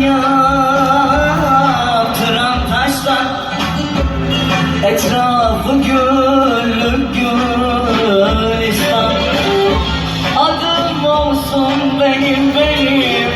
yatıran taşlar Etrafı güllük gülistan. Adım olsun benim benim.